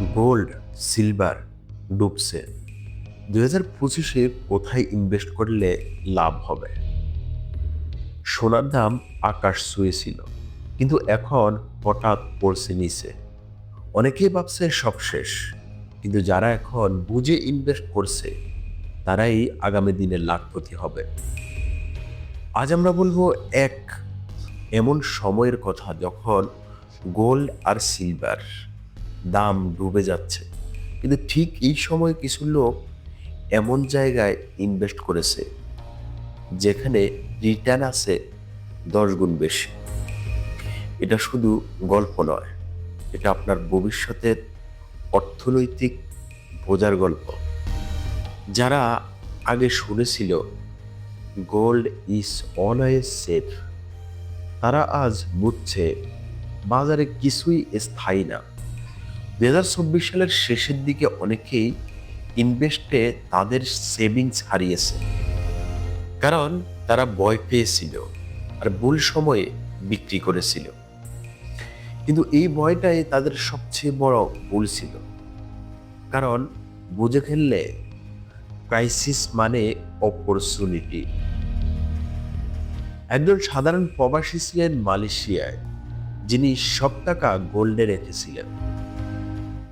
Gold, silver ডুবছে। দু হাজার পঁচিশে কোথায় ইনভেস্ট করলে লাভ হবে? সোনার দাম আকাশ ছুঁয়েছিল, কিন্তু এখন হঠাৎ পড়ছে নিচে। অনেকেই ভাবছে সব শেষ, কিন্তু যারা এখন বুঝে ইনভেস্ট করছে, তারাই আগামী দিনে লাখপতি হবে। আজ আমরা বলব এক, এমন সময়ের কথা যখন গোল্ড আর সিলভার দাম ডুবে যাচ্ছে। কিন্তু ঠিক এই সময় কিছু লোক এমন জায়গায় ইনভেস্ট করেছে, যেখানে রিটার্ন আছে দশ গুণ বেশি। এটা শুধু গল্প নয়, এটা আপনার ভবিষ্যতের অর্থনৈতিক বোঝার গল্প। যারা আগে শুনেছিল গোল্ড ইজ অলওয়েজ সেফ তারা আজ বুঝছে, বাজারে কিছুই স্থায়ী না। দু হাজার চব্বিশ সালের শেষের দিকে অনেকেই ইনভেস্টে তাদের সেভিংস হারিয়েছে। কারণ তারা ভয় পেয়েছিল আর ভুল সময়ে বিক্রি করেছিল। কিন্তু এই ভয়টাই তাদের সবচেয়ে বড় ভুল ছিল। কারণ বুঝে খেললে ক্রাইসিস মানে অপরচুনিটি। একজন সাধারণ প্রবাসী ছিলেন মালয়েশিয়ায়, যিনি সব টাকা গোল্ডে রেখেছিলেন।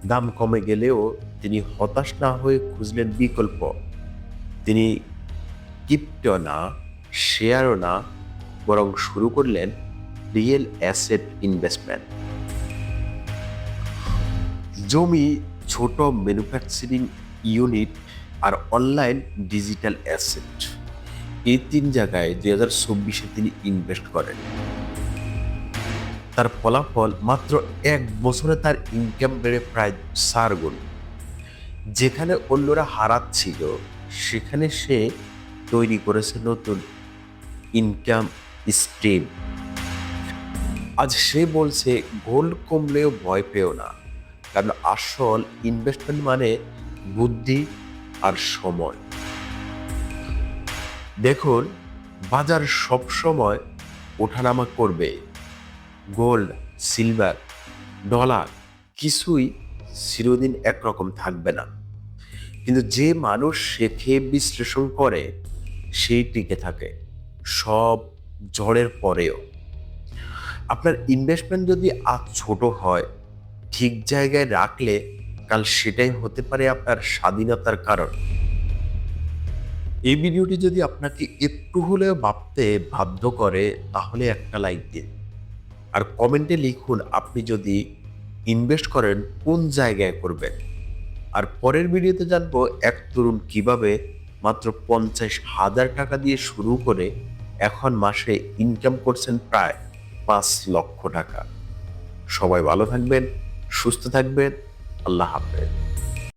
দাম কমে গেলেও তিনি হতাশ না হয়ে খুঁজলেন বিকল্প। তিনি কিপ্টো না, শেয়ারও না, বরং শুরু করলেন রিয়েল অ্যাসেট ইনভেস্টমেন্ট। জমি, ছোট ম্যানুফ্যাকচারিং ইউনিট আর অনলাইন ডিজিটাল অ্যাসেট। এই তিন জায়গায় দুই হাজার চব্বিশে তিনি ইনভেস্ট করেন। তার ফলাফল মাত্র এক বছরে তার ইনকাম বেড়ে প্রায় চার গুণ। যেখানে অন্যরা হারাচ্ছিল, সেখানে সে তৈরি করেছে নতুন ইনকাম স্ট্রিম আজ সে বলছে, গোল কমলেও ভয় পেও না। কারণ আসল ইনভেস্টমেন্ট মানে বুদ্ধি আর সময়। দেখুন, বাজার সব সময় ওঠানামা করবে। গোল্ড, সিলভার, ডলার কিছুই চিরদিন একরকম থাকবে না। কিন্তু যে মানুষ শেখে বিশ্লেষণ করে, সেই টিকে থাকে সব ঝড়ের পরেও। আপনার ইনভেস্টমেন্ট যদি আজ ছোট হয়, ঠিক জায়গায় রাখলে কাল সেটাই হতে পারে আপনার স্বাধীনতার কারণ। এই ভিডিওটি যদি আপনাকে একটু হলেও ভাবতে বাধ্য করে, তাহলে একটা লাইক দিন। আর কমেন্টে লিখুন আপনি যদি ইনভেস্ট করেন কোন জায়গায় করবেন। আর পরের ভিডিওতে জানব এক তরুণ কীভাবে মাত্র পঞ্চাশ হাজার টাকা দিয়ে শুরু করে এখন মাসে ইনকাম করছেন প্রায় পাঁচ লক্ষ টাকা। সবাই ভালো থাকবেন, সুস্থ থাকবেন, আল্লাহ হাফেজ।